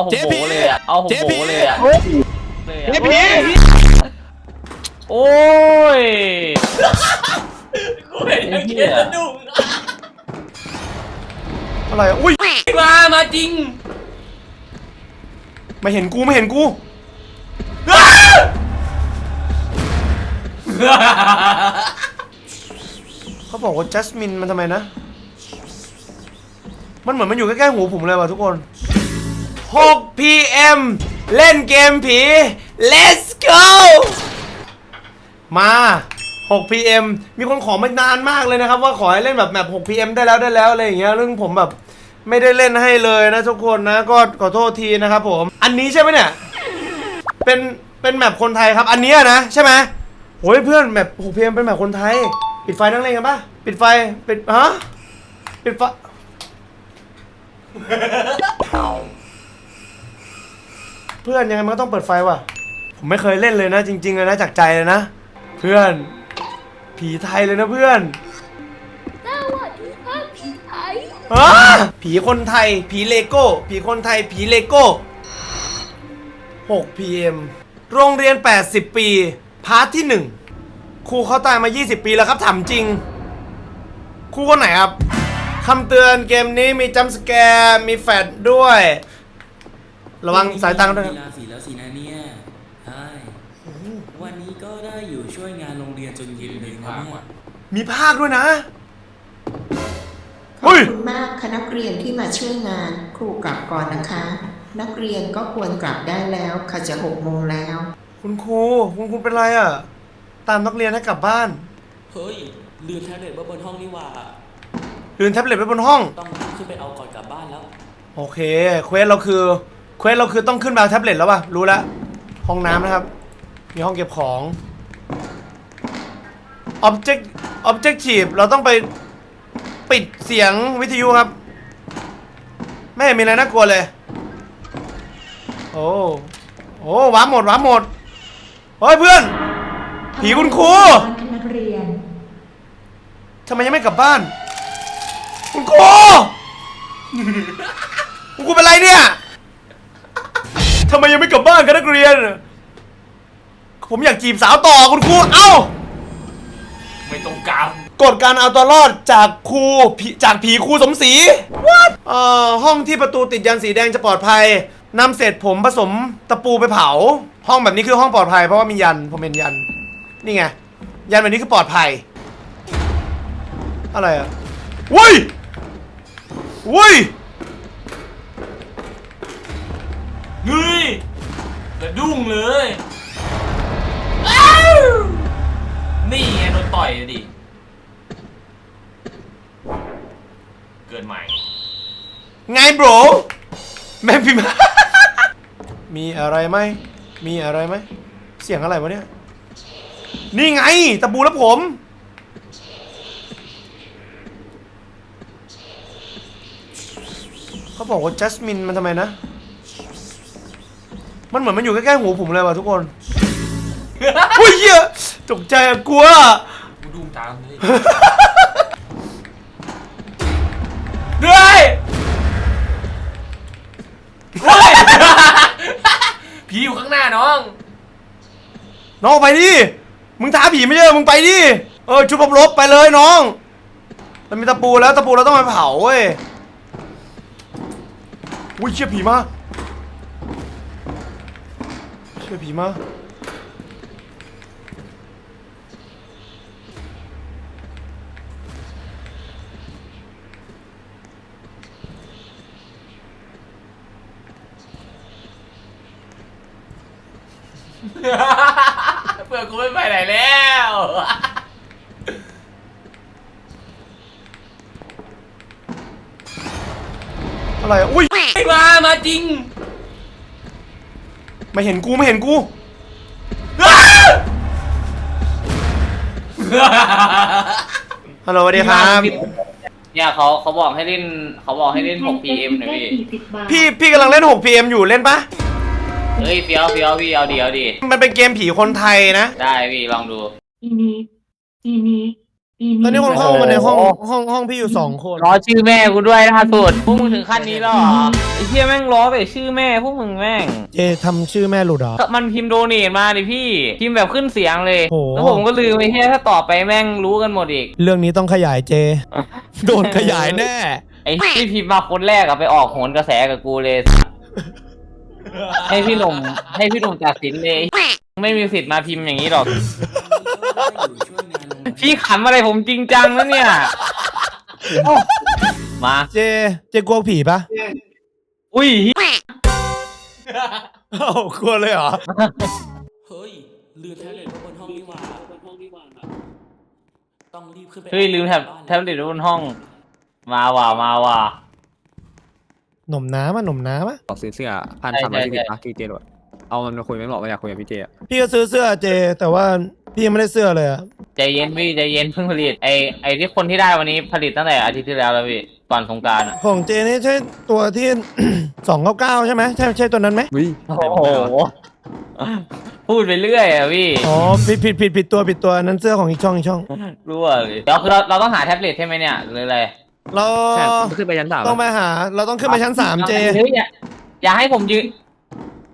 เอาผมโบเลยอะเอาผมเจ๊โบผีเลยอะเลยอะเจ๊ผีโอ้ยกูเห็นไอ้เกียร์สะดุ้งอะไรอะอุ้ย มา มาจริง ไม่เห็นกูไม่เห็นกู เขาบอกว่าจัสมินมันทำไมนะ มันเหมือนมันอยู่ใกล้ๆหูผมเลยว่ะทุกคน 6 PM เล่นเกมผี let's go มา 6 PM มีคนขอมานานมากเลยนะครับ ว่าขอให้เล่นแบบแบบ6 PM ได้แล้วได้แล้วอะไรอย่างเงี้ยเรื่องผมแบบไม่ได้เล่นให้เลยนะทุกคนนะก็ขอโทษทีนะครับผม อันนี้ใช่ไหมเนี่ย เป็นเป็นแมปคนไทยครับ อันนี้นะใช่ไหมโอ้ยเพื่อนแมป6 PM เป็นแมปคนไทย ปิดไฟนั่งเล่นกันปะปิดไฟปิดฮะปิดไฟ เพื่อนยังไงมันก็ต้องเปิดไฟว่ะ ผมไม่เคยเล่นเลยนะ จริงๆเลยนะจากใจเลยนะ เพื่อน ผีไทยเลยนะเพื่อนสวัสดีครับพี่ไทยอ้าผีคนไทย ผีเลโก้ ผีคนไทย ผีเลโก้ 6 PM โรงเรียน 80 ปี พาร์ทที่ 1 ครูเขาตายมา 20 ปีแล้วครับถามจริง ครูคนไหนครับคำเตือนเกมนี้มีจัมป์สแกร์มีแฟดด้วย ระวังสายตาด้วยครับกีฬาสีแล้วสินะเนี่ยใช่วันนี้ก็ได้อยู่ช่วยงานโรงเรียนจนเย็นเลยนะเนี่ยมีภาคด้วยนะขเฮ้อบยคุณมากคณะนักเรียนที่มาช่วยงานครูกลับก่อนนะคะ นักเรียนก็ควรกลับได้แล้วค่ะจะหกโมงแล้ว คุณครูคุณครูเป็นไรอะ ตามนักเรียนให้กลับบ้าน เฮ้ยลืมแท็บเล็ตไว้บนห้องนี่หว่าลืมแท็บเล็ตไว้บนห้อง ต้องขึ้นไปเอาก่อนกลับบ้านแล้ว โอเคเควสเราคือ เควสเราคือต้องขึ้นมาแท็บเล็ตแล้วป่ะ รู้แล้วห้องน้ำนะครับ มีห้องเก็บของ object objective เราต้องไปปิดเสียงวิทยุครับ ไม่เห็นมีอะไรน่ากลัวเลย โอ้โอ้ว้าหมดว้าหมดเฮ้ยเพื่อน ผีคุณครูนักเรียนทำไมยังไม่กลับบ้าน คุณครูคุณครูเป็นไรเนี่ย ทำไมยังไม่กลับบ้านกันนักเรียน ผมอยากจีบสาวต่อคุณครู เอ้า ไม่ต้องการกฎการเอาตัวรอดจากครูผีจากผีครูสมศรี What เอ่อห้องที่ประตูติดยันสีแดงจะปลอดภัยนำเศษผมผสมตะปูไปเผา ห้องแบบนี้คือห้องปลอดภัยเพราะว่ามียันผมเห็นยัน นี่ไง ยันแบบนี้คือปลอดภัย อะไรอะวุ้ยวุ้ย เฮ้ย สะดุ้งเลยอ้าวนี่ไงโดนต่อยดิ เกิดใหม่ ไงโบรแม่พิมพ์ มีอะไรไหม มีอะไรไหม เสียงอะไรวะเนี่ย นี่ไง ตะปูแล้วผม เขาบอกว่าจัสมินมันทำไมนะ มันเหมือนมันอยู่ใกล้ๆหูผมเลยว่ะทุกคนอุ้ยเหี้ยตกใจอะกลัวกูดูตามเลยเฮ้ยเฮ้ยผีอยู่ข้างหน้าน้อง น้องไปดิ มึงท้าผีไม่ใช่เหรอมึงไปดิ เออชุบลบๆไปเลยน้อง มันมีตะปูแล้วตะปูเราต้องไปเผาเว้ยอุ้ยเชี่ยผีมา เชี่ยผีมาเพื่อนกูไม่ไปไหนแล้ว อะไรอะอุ้ยไอ้มา มาจริง ไม่เห็นกูไม่เห็นกูฮัลโหลสวัสดีครับ เนี่ยเขาเขาบอกให้เล่นเขาบอกให้เล่น 6 PM หน่อยพี่พี่พี่กำลังเล่น 6 PM อยู่เล่นปะเฮ้ยเฟี้ยวเฟี้ยวพี่เอาดีเอาดีมันเป็นเกมผีคนไทยนะ ได้พี่ลองดูอีนี้อีนี้ ตอนนี้คนเข้ามาในห้องห้องห้องพี่อยู่สองคนล้อชื่อแม่กูด้วยล่าสุดพวกมึงถึงขั้นนี้แล้วเหรอไอ้เหี้ยแม่งล้อแต่ชื่อแม่พวกมึงแม่งเจทำชื่อแม่หลุดเหรอก็มันพิมพ์โดเนทมาดิพี่ พิมพ์แบบขึ้นเสียงเลย โอ้แล้วผมก็ลืมไปแค่ถ้าต่อไปแม่งรู้กันหมดอีก เรื่องนี้ต้องขยายเจ โดนขยายแน่ ไอ้ที่พิมพ์มาคนแรกอะไปออกโหนกระแสกับกูเลย ให้พี่หนุ่มให้พี่หนุ่มตัดสินเลย ไม่มีสิทธิ์มาพิมพ์อย่างนี้หรอก พี่ขำอะไรผมจริงจังแล้วเนี่ยโอ้มา เจ เจกลัวผีปะอุ้ยเอ้ากลัวเลยเหรอ เฮ้ย ลืมแท็บเล็ตไว้บนห้องนี่หว่าต้องรีบขึ้นไปเฮ้ยลืมแท็บแท็บเล็ตไว้บนห้อง มาว่ะมาว่ะ หนุ่มน้ำอะหนุ่มน้ำอะบอกซื้อเสื้อพันใช่สามร้อยสี่ใช่ สิบนะที่เจโดดเอามันมาคุยไม่บอกว่าอยากคุยกับพี่เจอะพี่ก็ซื้อเสื้อเจ แต่ว่าพี่ยังไม่ได้เสื้อเลยอะ ใจเย็นพี่ใจเย็นเพิ่งผลิตไอไอที่คนที่ได้วันนี้ผลิตตั้งแต่อาทิตย์ที่แล้วแล้วพี่ก่อนสงกรารอะของเจนี่ใช่ตัวที่ สองเก้าเก้าใช่ไหมใช่ใช่ตัวนั้นไหมวิโอ้โหพูดไปเรื่อยอะพี่อ๋อผิดผิดผิดผิดตัวผิดตัวนั้นเสื้อของอีกช่องอีกช่อง รั่วเลยเดี๋ยวคือเราเราต้องหาแท็บเล็ตใช่ไหมเนี่ยหรืออะไรเราใช่ขึ้นไปชั้นสามต้องไปหา เราต้องขึ้นไปชั้นสามเจเฮ้ยอย่าอย่าให้ผมยืน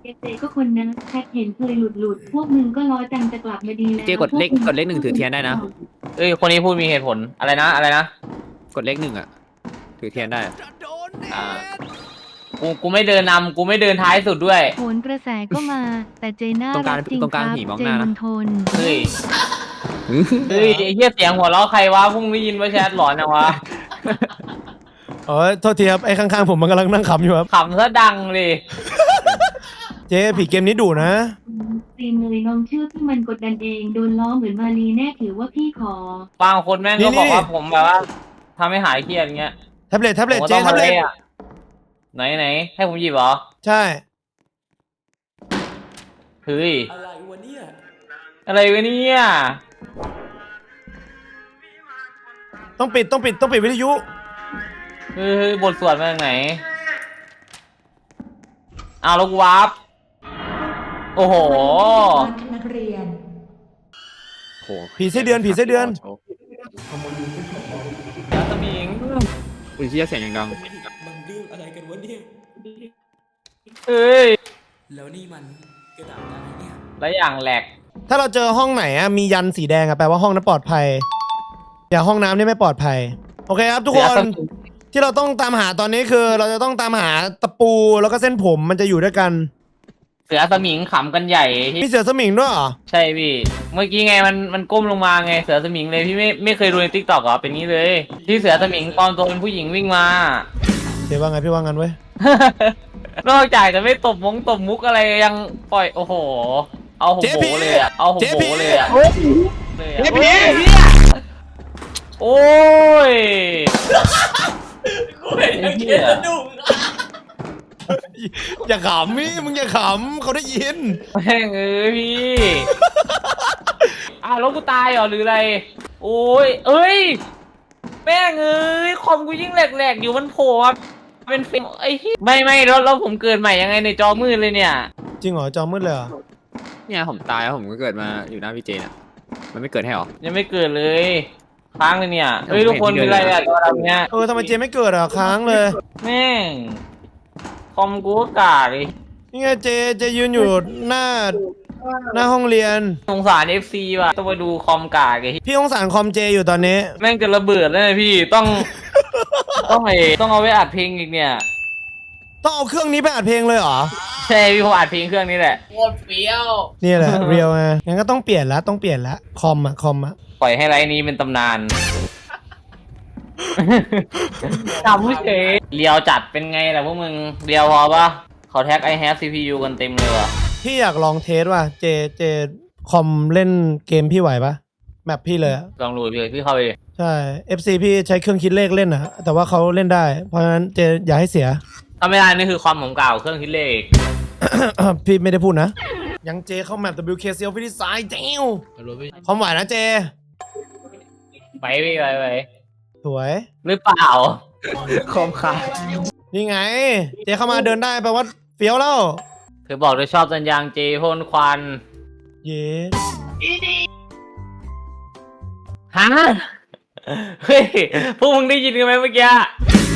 เจเจก็คนนะแท็กเห็นเคยหลุดหลุดๆพวกมึงก็ร้อยจังจะกลับมาดีแล้วเจกดเลขพวมึงกดเลขหนึ่งถือเทียนได้นะ เอ้ยคนนี้พูดมีเหตุผลอะไรนะอะไรนะกดเลขหนึ่งอะถือเทียนได้ อ่ากูกูไม่เดินนำกูไม่เดินท้ายสุดด้วย โหนกระแสก็มา แต่เจน่าตรงกลางรักจริงตรงคกลางรับผีมองเจหน้านะมณฑลเฮ้ยเฮ้ยไอ้เหี้ยเสียงหัวเราะใครวะพุ่งได้ยินว่าแชทหลอนนะวะอ๋อโทษทีครับไอ้ข้างๆผมมันกำลังนั่งขำอยู่ครับขำซะดังเลย เจผีเกมนี้ดุนะ ตีนเลยน้องชื่อที่มันกดดันเองโดนล้อเหมือนมารีแน่ถือว่าพี่ขอบางคนแม่งนี่ก็บอกนี่ ว่าผมแบบว่าทำให้หายเครียดเงี้ยแท็บเล็ตแท็บผเล็ตมก็เจต้องแท็มาบเล็เล่ตอะไหนไหนให้ผมหยิบเหรอใช่ เฮ้ยอะไรวะเนี่ย อะไรวะเนี่ยต้องปิดต้องปิดต้องปิดวิทยุ เฮ้ยเฮ้ยบทสวดมาจากไหนเอาแล้วกูวาร์ป โอ้โหนักเรียน โหผีไส้เดือนผีไส้เดือน แล้วสมิง อุ้ยเชี่ยเสียงอย่างดัง มันเรื่องอะไรกันวะเนี่ย เอ้ยแล้วนี่มันกระดาษอะไรเนี่ย แล้วอย่างแหลก ถ้าเราเจอห้องไหนอะมียันสีแดงอะแปลว่าห้องนั้นปลอดภัยอย่าห้องน้ำนี่ไม่ปลอดภัย โอเคครับทุกคเสือสนมิงที่เราต้องตามหาตอนนี้คือ เราจะต้องตามหาตะปูแล้วก็เส้นผมมันจะอยู่ด้วยกัน เสือสมิงขำกันใหญ่มีเสือสมิงด้วยเหรอใช่พี่ เมื่อกี้ไงมันมันก้มลงมาไงเสือสมิงเลยพี่ไม่ไม่เคยดูในทิกตอกเหรอเป็นงี้เลย ที่เสือสมิงปลอมตัวเป็นผู้หญิงวิ่งมา เดี๋ยวว่าไงพี่ว่างันเว้ยนอกจากจะไม่ตบมงตบมุกอะไรยังปล่อยโอ้โห เอาโหเจ๊ผีเลยอะเอาโหเจ๊ผีเลยอะเลยอะเจ๊ผีโอ้ยกูเห็นยังเกียสะดุ้ง อย่าขำมี่มึงอย่าขำเขาได้ยิน แม่งเอ้ยพี่อ้าวแล้วกูตายเหรอหรืออะไร โอ้ยเอ้ยแม่งเอ้ยคอมกูยิ่งแหลกๆอยู่มันโผล่มาเป็นฟิลไอ้ที่ไม่ไม่แล้วแล้วผมเกิดใหม่ยังไงในจอมืดเลยเนี่ย จริงเหรอจอมืดเลยเหรอเนี่ยผมตายแล้วผมก็เกิดมาอยู่หน้าพี่เจเนี่ยมันไม่เกิดให้หรอ ยังไม่เกิดเลยค้างเลยเนี่ยเฮ้ยผมทุกคนเห็เป็นนไรที่เดินอะตัวดำเนี่ยเออทำไมเจไม่เกิดอะค้างเลย แม่ง คอมกูก็กาดเลยนี่ไงเจเจยืนอยู่หน้าหน้าห้องเรียน สงสาร FC ว่ะต้องไปดูคอมกาดไงพี่สงสารคอมเจอยู่ตอนนี้ แม่งจะระเบิดแล้วนะพี่ต้อง ต้องไอต้องเอาไว้อัดเพลงอีกเนี่ยต้องเอาเครื่องนี้ไปอัดเพลงเลยเหรอใช่พี่ผมอัดเพลงเครื่องนี้แหละนี่แหละเรียวไงงั้นก็ต้องเปลี่ยนแล้วต้องเปลี่ยนแล้วคอมอะคอมอะปล่อยให้ไลน์นี้เป็นตำนาน จำไม่เฉยเรียวจัดเป็นไงล่ะพวกมึง เรียวพอปะเขาแท็กไอแฮป CPU กันเต็มเลยว่ะ พี่อยากลองเทสว่ะ เจ เจคอมเล่นเกมพี่ไหวปะแมปพี่เลยอะลองดูพี่พี่เข้าไปดิใช่ FC พี่ใช้เครื่องคิดเลขเล่นอะแต่ว่าเขาเล่นได้ เพราะฉะนั้นเจอย่าให้เสีย ถ้าไม่ได้นี่คือความผมเก่าเครื่องคิดเลข พี่ไม่ได้พูดนะ ยังเจเข้าแมป WK เซียวฟิลิสายเจ้วความไหวนะเจ ไปพี่ไปไป สวย หรือเปล่า คอมขาดนี่ไง เจเข้ามาเดินได้แปลว่าเฟี้ยวแล้ว เธอบอกเธอชอบสัญญางเจพ่นควันเย้ฮะเฮ้ยพวกมึงได้ยินกันไหมเมื่อกี้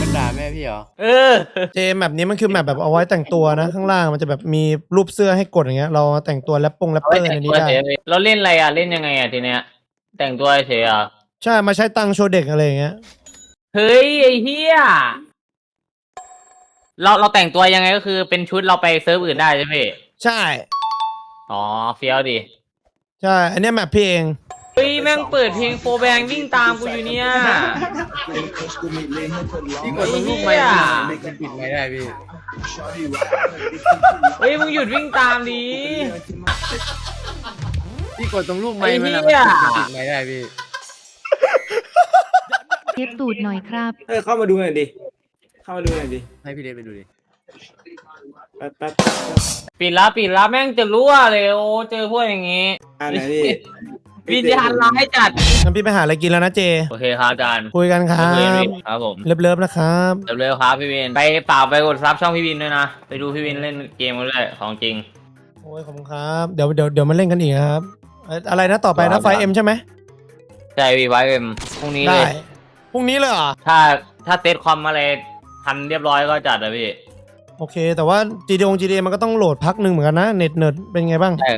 มันด่าแม่พี่เหรอ เออ เจแมปนี้มันคือแมปแบบเอาไว้แต่งตัวนะ ข้างล่างมันจะแบบมีรูปเสื้อให้กดอย่างเงี้ย เราแต่งตัวแรปปงแรปเปอร์ในนี้ได้ เราเล่นอะไรอะ เล่นยังไงอะทีเนี้ย แต่งตัวเฉยอะ ใช่มาใช้ตังค์โชว์เด็กอะไรอย่างเงี้ย เฮ้ยไอ้เฮียเราเราแต่งตัวยังไงก็คือเป็นชุดเราไปเซิร์ฟอื่นได้ใช่ไหมพี่ใช่ อ๋อเฟี้ยวดิใช่ อันเนี้ยแมปพี่เอง เฮ้ยแม่งเปิดเพลงโฟแบงวิ่งตามกูอยู่เนี่ย พี่กดตรงรูปไม่เหี้ยมันปิดไม่ได้พี่เฮ้ยมึงหยุดวิ่งตามดิ พี่กดตรงรูปไม่ไอ้มันเหี้อะยมันปิดไม่ได้พี่ เก็บตูดหน่อยครับเออเข้ามาดูหน่อยดิ เข้ามาดูหน่อยดิ ให้พี่เดชไปดูดิแป๊บแป๊บปิดละปิดละแม่งจะรั่วเลยโอ้เจอพวกอย่างงี้อ่าไหนดิวิญญาณร้ายจัด งั้นพี่ไปหาอะไรกินแล้วนะเจ โอเคครับอาจารย์คุยกันครับ ครับผมเลิฟๆนะครับ เร็วๆครับพี่วินไปฝากไปกดซับช่องพี่วินด้วยนะไปดูพี่วินเล่นเกมกันด้วยของจริง โอ้ยขอบคุณครับ เดี๋ยวเดี๋ยวเดี๋ยวมาเล่นกันอีกครับเอ่ออะไรนะต่อไปครันะบไฟเอ็มใช่ไหม ใช่วีไว้เอ็มพรุ่งนี้เลได้ ย พรุ่งนี้เลยเหรอ ถ้าถ้าเซตคอมอะไรทันเรียบร้อยก็จัดนะพี่โอเค แต่ว่า GD ง GD มันก็ต้องโหลดพักหนึ่งเหมือนกันนะ เน็ตเนิร์ดเป็นไงบ้าง ใช่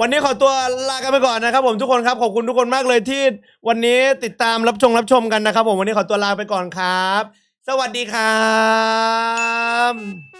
วันนี้ขอตัวลากันไปก่อนนะครับผมทุกคนครับ ขอบคุณทุกคนมากเลยที่วันนี้ติดตามรับชมรับชมกันนะครับผมวันนี้ขอตัวลาไปก่อนครับ สวัสดีครับ